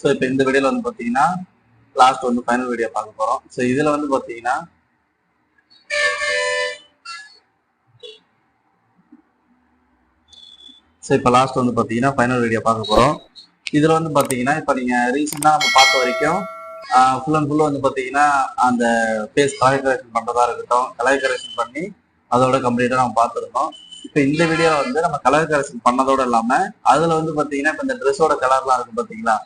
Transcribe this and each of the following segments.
So இப்போ இந்த வீடியோல வந்து பார்த்தீங்கன்னா லாஸ்ட் வந்து ஃபைனல் வீடியோ பார்க்க போறோம். ஸோ இதுல வந்து பார்த்தீங்கன்னா ஸோ இப்போ லாஸ்ட் வந்து பார்த்தீங்கன்னா ஃபைனல் வீடியோ பார்க்க போறோம். இதுல வந்து பார்த்தீங்கன்னா இப்போ நீங்க ரீசெண்டாக நம்ம பார்த்த வரைக்கும் ஃபுல் அண்ட் ஃபுல் வந்து பார்த்தீங்கன்னா அந்த ஃபேஸ் கலர் கரெக்ஷன் பண்ணுறதா இருக்கட்டும் கலர் கரெக்ஷன் பண்ணி அதோட கம்ப்ளீட்டாக நம்ம பார்த்துருக்கோம் இப்போ இந்த வீடியோ வந்து நம்ம கலர் கரெக்ஷன் பண்ணதோட இல்லாமல் அதில் வந்து பார்த்தீங்கன்னா இப்போ இந்த ட்ரெஸ்ஸோட கலர்லாம் இருக்கும் பார்த்தீங்களா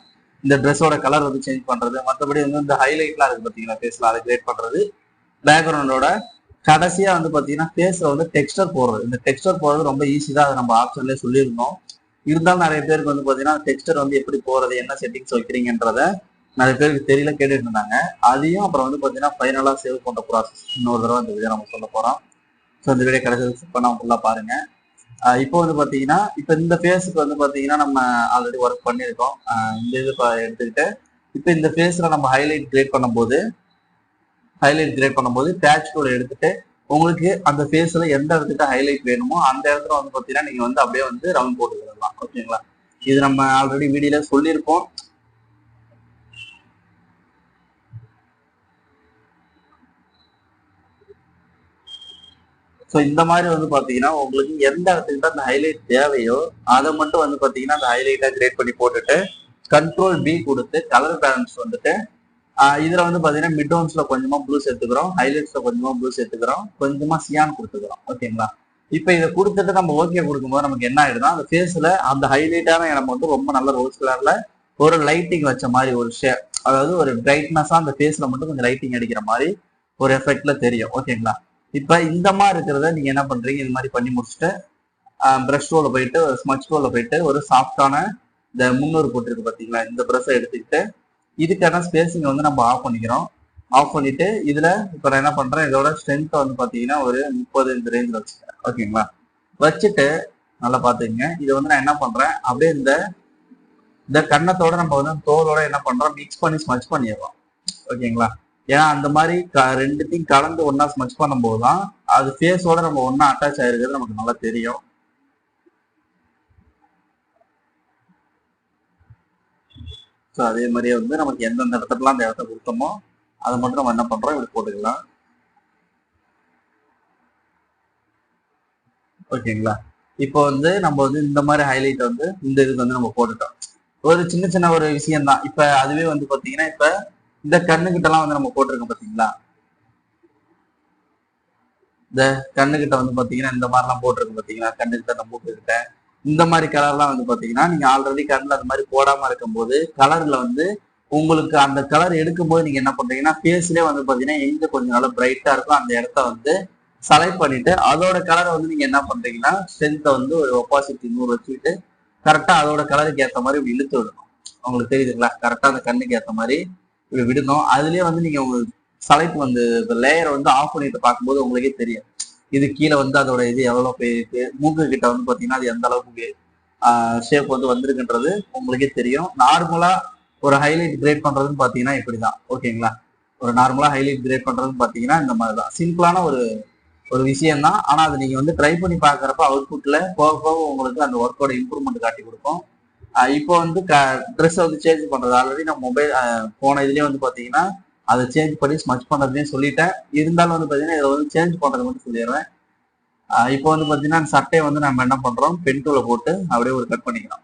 இந்த ட்ரெஸ்ஸோட கலர் வந்து சேஞ்ச் பண்றது மற்றபடி வந்து இந்த ஹைலைட்லாம் இருக்கு பாத்தீங்களா ஃபேஸ்ல அதை கிரியேட் பண்றது. பேக்ரவுண்டோட கடைசியா வந்து பாத்தீங்கன்னா ஃபேஸ்ல வந்து டெக்ஸ்டர் போடுறது. இந்த டெக்ஸ்டர் போடுறது ரொம்ப ஈஸி தான் அதை நம்ம ஆப்ஷன்லேயே சொல்லியிருந்தோம். இருந்தாலும் நிறைய பேருக்கு வந்து பாத்தீங்கன்னா டெக்ஸ்டர் வந்து எப்படி போறது என்ன செட்டிங்ஸ் வைக்கிறீங்கன்றத நிறைய பேருக்கு தெரியல கேட்டுட்டு இருந்தாங்க. அதையும் அப்புறம் வந்து பாத்தீங்கன்னா ஃபைனலா சேவ் பண்ற ப்ராசஸ் இன்னொரு தடவை இந்த வீடியோ நம்ம சொல்ல போறோம். ஸோ இந்த வீடியோ கிடைச்சது ஸ்கிப் பண்ணாம ஃபுல்லா பாருங்க. இப்போ வந்து பாத்தீங்கன்னா இப்போ இந்த ஃபேஸுக்கு வந்து பாத்தீங்கன்னா நம்ம ஆல்ரெடி ஒர்க் பண்ணியிருக்கோம். இந்த இது எடுத்துக்கிட்டு இப்போ இந்த ஃபேஸ்ல நம்ம ஹைலைட் கிரியேட் பண்ணும்போது ஹைலைட் கிரியேட் பண்ணும்போது பேட்ச் கூட எடுத்துட்டு உங்களுக்கு அந்த ஃபேஸ்ல எந்த இடத்துக்கு ஹைலைட் வேணுமோ அந்த இடத்துல வந்து பாத்தீங்கன்னா நீங்க வந்து அப்படியே வந்து ரவுண்ட் போட்டுக்கிடலாம். ஓகேங்களா? இது நம்ம ஆல்ரெடி வீடியோல சொல்லியிருப்போம் ஸோ இந்த மாதிரி வந்து பாத்தீங்கன்னா உங்களுக்கு எந்த இடத்துக்கிட்ட அந்த ஹைலைட் தேவையோ அதை மட்டும் வந்து பாத்தீங்கன்னா அந்த ஹைலைட்டா கிரியேட் பண்ணி போட்டுட்டு கண்ட்ரோல் பி கொடுத்து கலர் பேலன்ஸ் வந்துட்டு இதில் இதுல வந்து பாத்தீங்கன்னா மிட் டோன்ஸ்ல கொஞ்சமா ப்ளூ சேர்த்துக்கிறோம் ஹைலைட்ஸ்ல கொஞ்சமா ப்ளூ சேர்த்துக்கிறோம் கொஞ்சமா சியான் கொடுத்துக்கிறோம் ஓகேங்களா இப்போ இதை கொடுத்துட்டு நம்ம ஓகே கொடுக்கும்போது நமக்கு என்ன ஆயிடுதுன்னா அந்த ஃபேஸ்ல அந்த ஹைலைட்டான இடம் வந்து ரொம்ப நல்ல ரோஸ் கலர்ல ஒரு லைட்டிங் வச்ச மாதிரி ஒரு ஷே அதாவது ஒரு பிரைட்னஸா அந்த ஃபேஸ்ல மட்டும் கொஞ்சம் லைட்டிங் அடிக்கிற மாதிரி ஒரு எஃபெக்ட்ல தெரியும் ஓகேங்களா இப்ப இந்த மாதிரி இருக்கிறத நீங்க என்ன பண்றீங்க? இது மாதிரி பண்ணி முடிச்சுட்டு பிரஷ் ரோல போயிட்டு ஒரு ஸ்மச் ரோல போயிட்டு ஒரு சாஃப்டான இந்த முன்னூறு போட்டிருக்கு பாத்தீங்களா? இந்த ப்ரஷ்ஷை எடுத்துக்கிட்டு இதுக்கான ஸ்பேசிங்கை வந்து நம்ம ஆஃப் பண்ணிக்கிறோம். ஆஃப் பண்ணிட்டு இதுல இப்ப நான் என்ன பண்றேன்? இதோட ஸ்ட்ரென்த் வந்து பாத்தீங்கன்னா ஒரு முப்பது இந்த ரேஞ்சில் வச்சுக்கிறேன். ஓகேங்களா வச்சுட்டு நல்லா பாத்துக்கங்க. இதை வந்து நான் என்ன பண்றேன்? அப்படியே இந்த இந்த கன்னத்தோட நம்ம வந்து தோலோட என்ன பண்றோம்? மிக்ஸ் பண்ணி ஸ்மச் பண்ணிடுறோம். ஓகேங்களா ஏன்னா அந்த மாதிரி க- ரெண்டுத்தையும் கலந்து ஒன்னா ஸ்மச் பண்ணும்போது தான் அது ஃபேஸோட நம்ம ஒன்னா அட்டாச் ஆயிருக்கிறது நமக்கு நல்லா தெரியும். ஸோ அதே மாதிரியே வந்து நமக்கு எந்தெந்த இடத்துக்குலாம் அந்த இடத்த கொடுத்தோமோ அதை மட்டும் நம்ம என்ன பண்றோம் இப்படி போட்டுக்கலாம். ஓகேங்களா? இப்போ வந்து நம்ம வந்து இந்த மாதிரி ஹைலைட் வந்து இந்த இதுக்கு வந்து நம்ம போட்டுட்டோம். ஒரு சின்ன சின்ன ஒரு விஷயம் தான் இப்ப அதுவே வந்து பாத்தீங்கன்னா இப்ப இந்த கண்ணுகிட்டலாம் வந்து நம்ம போட்டிருக்கோம் பாத்தீங்களா? இந்த கண்ணுக்கிட்ட வந்து பாத்தீங்கன்னா இந்த மாதிரிலாம் போட்டிருக்கோம் பாத்தீங்களா? கண்ணுக்கிட்ட நம்ம போட்டுக்கிட்டேன் கிட்ட இந்த மாதிரி கலர்லாம் வந்து பாத்தீங்கன்னா நீங்க ஆல்ரெடி கண்ணுல அந்த மாதிரி போடாம இருக்கும்போது கலர்ல வந்து உங்களுக்கு அந்த கலர் எடுக்கும்போது நீங்க என்ன பண்றீங்கன்னா ஃபேஸ்லயே வந்து பாத்தீங்கன்னா எங்க கொஞ்சம் நல்லா பிரைட்டா இருக்கோ அந்த இடத்த வந்து செலக்ட் பண்ணிட்டு அதோட கலரை வந்து நீங்க என்ன பண்றீங்கன்னா ஸ்ட்ரென்த்தை வந்து ஒரு ஒப்பாசிட்டி நூறு வச்சுக்கிட்டு கரெக்டா அதோட கலருக்கு ஏத்த மாதிரி இழுத்து விடணும். உங்களுக்கு தெரியுதுங்களா? கரெக்டா அந்த கண்ணுக்கு ஏத்த மாதிரி விடணும். அதுலயே வந்து நீங்க உங்க செலக்ட் வந்து லேயரை வந்து ஆஃப் பண்ணிட்டு பார்க்கும்போது உங்களுக்கே தெரியும். இது கீழே வந்து அதோட இது எவ்வளவு போயிருக்கு. மூக்கு கிட்ட வந்து பாத்தீங்கன்னா அது எந்த அளவுக்கு ஷேப் வந்து வந்திருக்குன்றது உங்களுக்கே தெரியும். நார்மலா ஒரு ஹைலைட் கிரேட் பண்றதுன்னு பாத்தீங்கன்னா இப்படிதான். ஓகேங்களா? ஒரு நார்மலா ஹைலைட் கிரேட் பண்றதுன்னு பாத்தீங்கன்னா இந்த மாதிரி தான் சிம்பிளான ஒரு ஒரு விஷயம் தான் ஆனா அதை நீங்க வந்து ட்ரை பண்ணி பாக்குறப்ப அவுட்புட்ல போக போக உங்களுக்கு அந்த ஒர்க்கோட இம்ப்ரூவ்மெண்ட் காட்டி கொடுக்கும். இப்போ வந்து ட்ரெஸ் வந்து சேஞ்ச் பண்றது. ஆல்ரெடி நான் மொபைல் போன இதுலயே வந்து பாத்தீங்கன்னா அதை சேஞ்ச் பண்ணி ஸ்மச் பண்றதையும் சொல்லிட்டேன். இருந்தாலும் வந்து பாத்தீங்கன்னா இதை வந்து சேஞ்ச் பண்றது மட்டும் சொல்லிடுறேன். இப்போ வந்து பாத்தீங்கன்னா அந்த சட்டையை வந்து நம்ம என்ன பண்றோம்? பென் டூல போட்டு அப்படியே ஒரு கட் பண்ணிக்கலாம்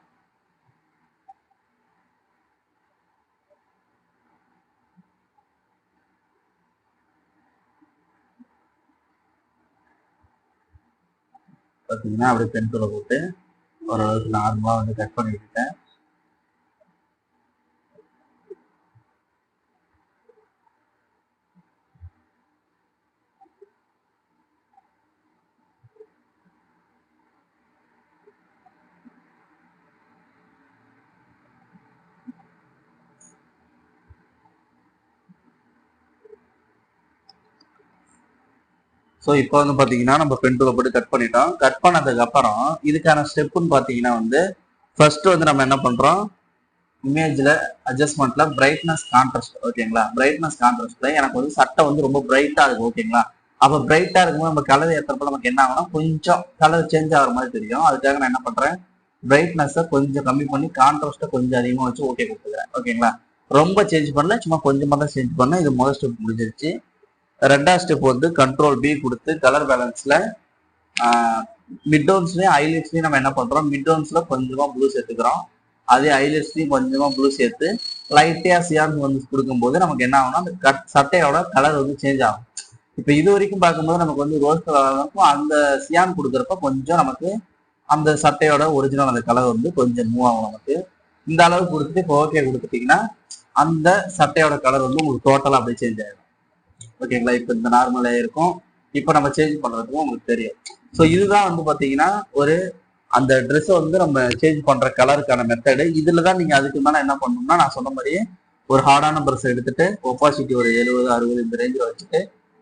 பாத்தீங்கன்னா அப்படியே பென் டூல போட்டு ஓரளவுக்கு நார்மலாக வந்து கட் பண்ணிட்டுருக்கேன் ஸோ இப்போ வந்து பார்த்தீங்கன்னா நம்ம பென் போட்டு கட் பண்ணிட்டோம். கட் பண்ணதுக்கப்புறம் இதுக்கான ஸ்டெப்புன்னு பார்த்தீங்கன்னா வந்து ஃபர்ஸ்ட் வந்து நம்ம என்ன பண்ணுறோம் இமேஜில் அட்ஜஸ்ட்மெண்ட்டில் பிரைட்னஸ் கான்ட்ராஸ்ட் ஓகேங்களா பிரைட்னஸ் கான்ட்ராஸ்ட்ல எனக்கு வந்து சட்டை வந்து ரொம்ப பிரைட்டாக இருக்கும் ஓகேங்களா அப்போ பிரைட்டாக இருக்கும்போது நம்ம கலர் ஏற்றுறப்ப நமக்கு என்ன ஆகும்னா கொஞ்சம் கலர் சேஞ்ச் ஆகிற மாதிரி தெரியும். அதுக்காக நான் என்ன பண்ணுறேன் பிரைட்னஸை கொஞ்சம் கம்மி பண்ணி கான்ட்ராஸ்ட்டை கொஞ்சம் அதிகமாக வச்சு ஓகே கொடுத்துக்கிறேன் ஓகேங்களா ரொம்ப சேஞ்ச் பண்ணல சும்மா கொஞ்சமாக தான் சேஞ்ச் பண்ணேன். இது முதல் ஸ்டெப் முடிஞ்சிருச்சு. ரெண்டாவது ஸ்டெப் வந்து கண்ட்ரோல் பி கொடுத்து கலர் பேலன்ஸில் மிட் டவுன்ஸ்லேயும் நம்ம என்ன பண்ணுறோம் மிட் கொஞ்சமாக ப்ளூ சேர்த்துக்கிறோம். அதே ஹைலைட்ஸ்லையும் கொஞ்சமாக ப்ளூ சேர்த்து லைட்டாக சியான் வந்து கொடுக்கும்போது நமக்கு என்ன ஆகும்னா அந்த கட் சட்டையோட கலர் வந்து சேஞ்ச் ஆகும். இப்போ இது வரைக்கும் பார்க்கும்போது நமக்கு வந்து ரோஸ் கலர் இருக்கும். அந்த சியான் கொடுக்குறப்ப கொஞ்சம் நமக்கு அந்த சட்டையோட ஒரிஜினல் அந்த கலர் வந்து கொஞ்சம் மூவ் ஆகும் நமக்கு. இந்த அளவு கொடுத்துட்டு இப்போ ஓகே கொடுத்துட்டீங்கன்னா அந்த சட்டையோட கலர் வந்து உங்களுக்கு டோட்டலாக அப்படியே சேஞ்ச் ஆயிடும். ஓகேங்களா? இப்போ இந்த நார்மலாக இருக்கும். இப்போ நம்ம சேஞ்ச் பண்ணுறதுக்கும் உங்களுக்கு தெரியும். ஸோ இதுதான் வந்து பார்த்தீங்கன்னா ஒரு அந்த ட்ரெஸ்ஸை வந்து நம்ம சேஞ்ச் பண்ற கலருக்கான மெத்தடு இதில் தான் நீங்க அதுக்கு மேல என்ன பண்ணணும்னா நான் சொன்ன மாதிரியே ஒரு ஹார்டான ப்ரெஸ் எடுத்துட்டு ஒப்பாசிட்டி ஒரு எழுபது அறுபது இந்த ரேஞ்சில் வச்சுட்டு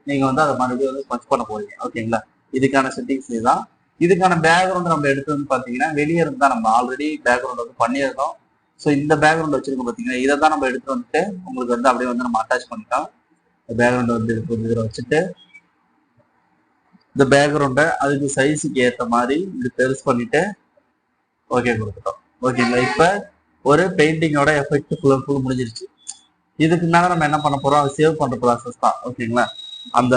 நீங்க வந்து அதை மறுபடியும் வந்து பஞ்ச் பண்ண போறீங்க. ஓகேங்களா? இதுக்கான செட்டிங்ஸ் இதுதான். இதுக்கான பேக்ரவுண்ட் நம்ம எடுத்து வந்து பார்த்தீங்கன்னா வெளியே இருந்து தான் நம்ம ஆல்ரெடி பேக்ரவுண்ட் வந்து பண்ணியிருந்தோம் ஸோ இந்த பேக்ரவுண்ட் வச்சிருக்கோம் பார்த்தீங்கன்னா இதை தான் நம்ம எடுத்து வந்துட்டு உங்களுக்கு வந்து அப்படியே வந்து நம்ம அட்டாச் பண்ணிட்டோம் பேக்ரவுண்ட் வந்து இது வந்து இதில் வச்சுட்டு இந்த பேக்ரவுண்டை அதுக்கு சைஸுக்கு ஏற்ற மாதிரி இது பெருசு பண்ணிட்டு ஓகே கொடுத்துட்டோம். ஓகேங்களா இப்போ ஒரு பெயிண்டிங்கோட எஃபெக்ட் ஃபுல் அண்ட் ஃபுல் முடிஞ்சிருச்சு. இதுக்கு மேலே நம்ம என்ன பண்ண போகிறோம் அதை சேவ் பண்ணுற ப்ராசஸ் தான். ஓகேங்களா அந்த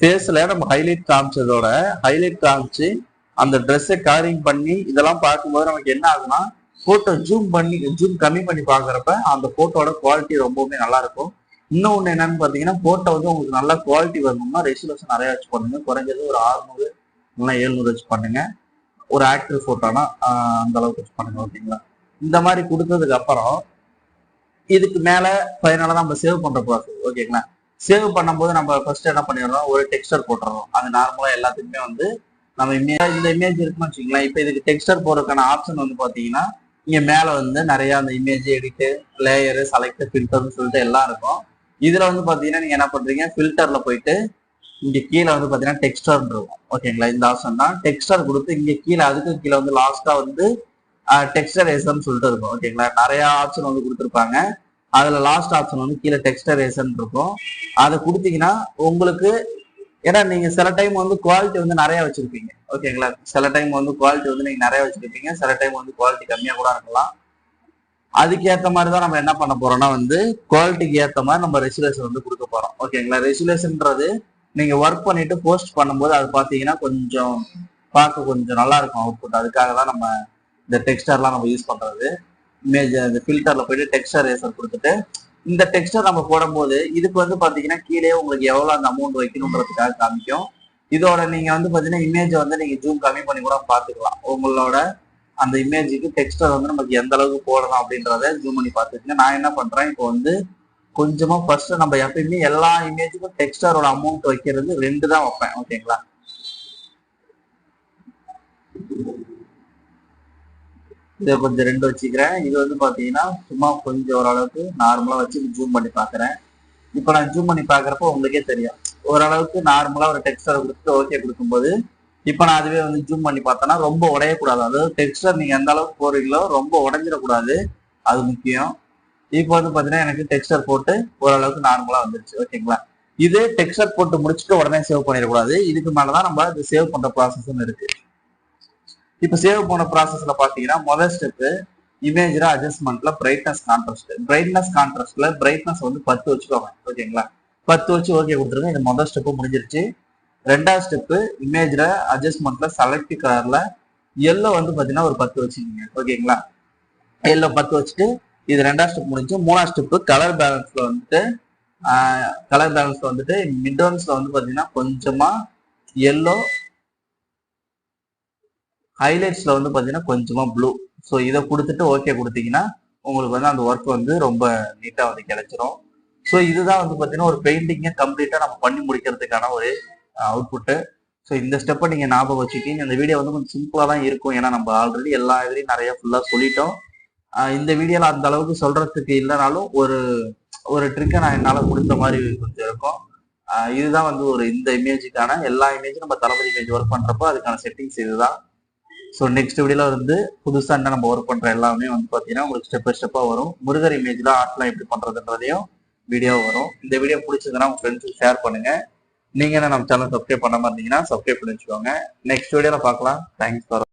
ஃபேஸில் நம்ம ஹைலைட் காமிச்சதோட ஹைலைட் காமிச்சு அந்த ட்ரெஸ்ஸை கலரிங் பண்ணி இதெல்லாம் பார்க்கும்போது நமக்கு என்ன ஆகுனா ஃபோட்டோ ஜூம் பண்ணி ஜூம் கம்மி பண்ணி பார்க்குறப்ப அந்த ஃபோட்டோட குவாலிட்டி ரொம்பவுமே நல்லா இருக்கும். இன்னொன்று என்னன்னு பார்த்தீங்கன்னா ஃபோட்டோ வந்து உங்களுக்கு நல்ல குவாலிட்டி வரணும்னா ரெசல்யூஷன் நிறையா வச்சு பண்ணுங்க. குறைஞ்சது ஒரு ஆறுநூறு இல்லைன்னா எழுநூறு வச்சு பண்ணுங்க. ஒரு ஆக்டர் ஃபோட்டோனா அந்த அளவுக்கு வச்சு பண்ணுங்க ஓகேங்களா இந்த மாதிரி கொடுத்ததுக்கு அப்புறம் இதுக்கு மேலே ஃபைனலாக நம்ம சேவ் பண்ணுற ப்ராசஸ் ஓகேங்களா சேவ் பண்ணும்போது நம்ம ஃபர்ஸ்ட் என்ன பண்ணிடுறோம்? ஒரு டெக்ஸ்டர் போட்டுறோம் அது நார்மலாக எல்லாத்துக்குமே வந்து நம்ம இமேஜ் இந்த இமேஜ் இருக்குன்னு வச்சுக்கலாம் இப்போ இதுக்கு டெக்ஸ்டர் போடுறதுக்கான ஆப்ஷன் வந்து பார்த்தீங்கன்னா இங்கே மேலே வந்து நிறையா அந்த இமேஜ் எடிட்டு லேயரு செலக்ட் ஃபில்டர்னு சொல்லிட்டு எல்லாம் இருக்கும். இதுல வந்து பாத்தீங்கன்னா நீங்க என்ன பண்றீங்க? ஃபில்டர்ல போயிட்டு இங்க கீழே வந்து பாத்தீங்கன்னா டெக்ஸ்டர் இருக்கும். ஓகேங்களா இந்த ஆப்ஷன் தான். டெக்ஸ்டர் கொடுத்து இங்க கீழே அதுக்கு கீழே வந்து லாஸ்டா வந்து டெக்ஸ்டர் ஏசன் சொல்லிட்டு இருக்கும். ஓகேங்களா நிறைய ஆப்ஷன் வந்து கொடுத்துருப்பாங்க. அதுல லாஸ்ட் ஆப்ஷன் வந்து கீழே டெக்ஸ்டர் ஏசன் இருக்கும். அதை கொடுத்தீங்கன்னா உங்களுக்கு ஏன்னா நீங்க சில டைம் வந்து குவாலிட்டி வந்து நிறைய வச்சிருப்பீங்க. ஓகேங்களா சில டைம் வந்து குவாலிட்டி வந்து நீங்க நிறைய வச்சிருப்பீங்க. சில டைம் வந்து குவாலிட்டி கம்மியா கூட இருக்கலாம். அதுக்கேற்ற மாதிரி தான் நம்ம என்ன பண்ண போறோம்னா வந்து குவாலிட்டிக்கு ஏத்த மாதிரி நம்ம ரெசுலேஷன் வந்து கொடுக்க போறோம். ஓகேங்களா ரெசுலேஷன்ன்றது நீங்க ஒர்க் பண்ணிட்டு போஸ்ட் பண்ணும்போது அது பாத்தீங்கன்னா கொஞ்சம் பார்க்க கொஞ்சம் நல்லா இருக்கும் அவுட்புட் அதுக்காக தான் நம்ம இந்த டெக்ஸ்டர்லாம் நம்ம யூஸ் பண்றது. இமேஜ் இந்த ஃபில்டர்ல போயிட்டு டெக்ஸ்டர் ரேசர் கொடுத்துட்டு இந்த டெக்ஸ்டர் நம்ம போடும்போது இதுக்கு வந்து பாத்தீங்கன்னா கீழே உங்களுக்கு எவ்வளவு அந்த அமௌண்ட் வைக்கணுன்றதுக்காக காமிக்கும். இதோட நீங்க வந்து பாத்தீங்கன்னா இமேஜ் வந்து நீங்க ஜூம் கம்மி பண்ணி கூட பாத்துக்கலாம் உங்களோட அந்த இமேஜுக்கு டெக்ஸ்டர் வந்து நமக்கு எந்த அளவுக்கு போடலாம் அப்படின்றத ஜூம் பண்ணி பார்த்துக்கங்க நான் என்ன பண்றேன் இப்போ வந்து கொஞ்சமா ஃபர்ஸ்ட் நம்ம எப்பயுமே எல்லா இமேஜுக்கும் டெக்ஸ்டரோட அமௌண்ட் வைக்கிறது ரெண்டு தான் வைப்பேன் ஓகேங்களா இதை கொஞ்சம் ரெண்டு வச்சுக்கிறேன். இது வந்து பாத்தீங்கன்னா சும்மா கொஞ்சம் ஓரளவுக்கு நார்மலா வச்சு ஜூம் பண்ணி பாக்குறேன் இப்போ நான் ஜூம் பண்ணி பாக்குறப்ப உங்களுக்கே தெரியும். ஓரளவுக்கு நார்மலா ஒரு டெக்ஸ்டர் கொடுத்து ஓகே கொடுக்கும்போது இப்போ நான் அதுவே வந்து ஜூம் பண்ணி பார்த்தேன்னா ரொம்ப உடையக்கூடாது. அதாவது டெக்ஸ்டர் நீங்க எந்த அளவுக்கு போறீங்களோ ரொம்ப உடஞ்சிடக்கூடாது. அது முக்கியம். இப்போ வந்து பாத்தீங்கன்னா எனக்கு டெக்ஸ்டர் போட்டு ஓரளவுக்கு நார்மலா வந்துருச்சு. ஓகேங்களா இது டெக்ஸ்டர் போட்டு முடிச்சுட்டு உடனே சேவ் பண்ணிடக்கூடாது. இதுக்கு மேலதான் நம்ம இது சேவ் பண்ற ப்ராசஸ்ன்னு இருக்கு. இப்போ சேவ் பண்ண ப்ராசஸ்ல பாத்தீங்கன்னா முதல் ஸ்டெப் இமேஜ்ல அட்ஜஸ்ட்மெண்ட்ல பிரைட்னஸ் கான்ட்ராஸ்ட் பிரைட்னஸ் கான்ட்ராஸ்ட்ல பிரைட்னஸ் வந்து பத்து வச்சுக்கோங்க. ஓகேங்களா பத்து வச்சு ஓகே கொடுத்துருங்க. இது முதல் ஸ்டெப் முடிஞ்சிருச்சு. ரெண்டாவது ஸ்டெப் இமேஜ்ல அட்ஜஸ்ட்மெண்ட்ல செலக்ட் கலர்ல எல்லோ வந்து பாத்தீங்கன்னா ஒரு பத்து வச்சுக்கோங்க. ஓகேங்களா? எல்லோ பத்து வச்சுட்டு இது ரெண்டாவது ஸ்டெப் முடிஞ்சு மூணாவது ஸ்டெப் கலர் பேலன்ஸ்ல வந்துட்டு கலர் பேலன்ஸ்ல வந்துட்டு மிட்டோன்ஸ்ல வந்து பாத்தீங்கன்னா கொஞ்சமா எல்லோ ஹைலைட்ஸ்ல வந்து பாத்தீங்கன்னா கொஞ்சமா ப்ளூ ஸோ இதை கொடுத்துட்டு ஓகே கொடுத்தீங்கன்னா உங்களுக்கு வந்து அந்த ஒர்க் வந்து ரொம்ப நீட்டா வந்து கிடைச்சிரும். ஸோ இதுதான் வந்து பாத்தீங்கன்னா ஒரு பெயிண்டிங்கை கம்ப்ளீட்டா நம்ம பண்ணி முடிக்கிறதுக்கான ஒரு அவுட்புட்டு ஸோ இந்த ஸ்டெப்பை நீங்கள் ஞாபகம் வச்சுக்கிங்க. இந்த வீடியோ வந்து கொஞ்சம் சிம்பிளாக தான் இருக்கும். ஏன்னா நம்ம ஆல்ரெடி எல்லா இதுலையும் நிறைய ஃபுல்லாக சொல்லிட்டோம். இந்த வீடியோவில் அந்த அளவுக்கு சொல்கிறதுக்கு இல்லைனாலும் ஒரு ஒரு ட்ரிக்கை நான் என்னால் கொடுத்த மாதிரி கொஞ்சம் இருக்கும். இதுதான் வந்து ஒரு இந்த இமேஜுக்கான எல்லா இமேஜும் நம்ம தளபதி இமேஜ் ஒர்க் பண்ணுறப்போ அதுக்கான செட்டிங்ஸ் இதுதான். ஸோ நெக்ஸ்ட் வீடியோவில் வந்து புதுசாக என்ன நம்ம ஒர்க் பண்ணுற எல்லாமே வந்து பார்த்தீங்கன்னா உங்களுக்கு ஸ்டெப் பை ஸ்டெப்பாக வரும். முருகர் இமேஜில் ஆர்ட்லாம் எப்படி பண்ணுறதுன்றதையும் வீடியோ வரும். இந்த வீடியோ பிடிச்சதுன்னா உங்கள் ஃப்ரெண்ட்ஸுக்கு ஷேர் பண்ணுங்கள் நீங்க என்ன நம்ம சேனல் சப்ஸ்கிரைப் பண்ணாம இருந்தீங்கன்னா சப்ஸ்கிரைப் பண்ணி வச்சுக்கோங்க. நெக்ஸ்ட் வீடியோல பார்க்கலாம். Thanks for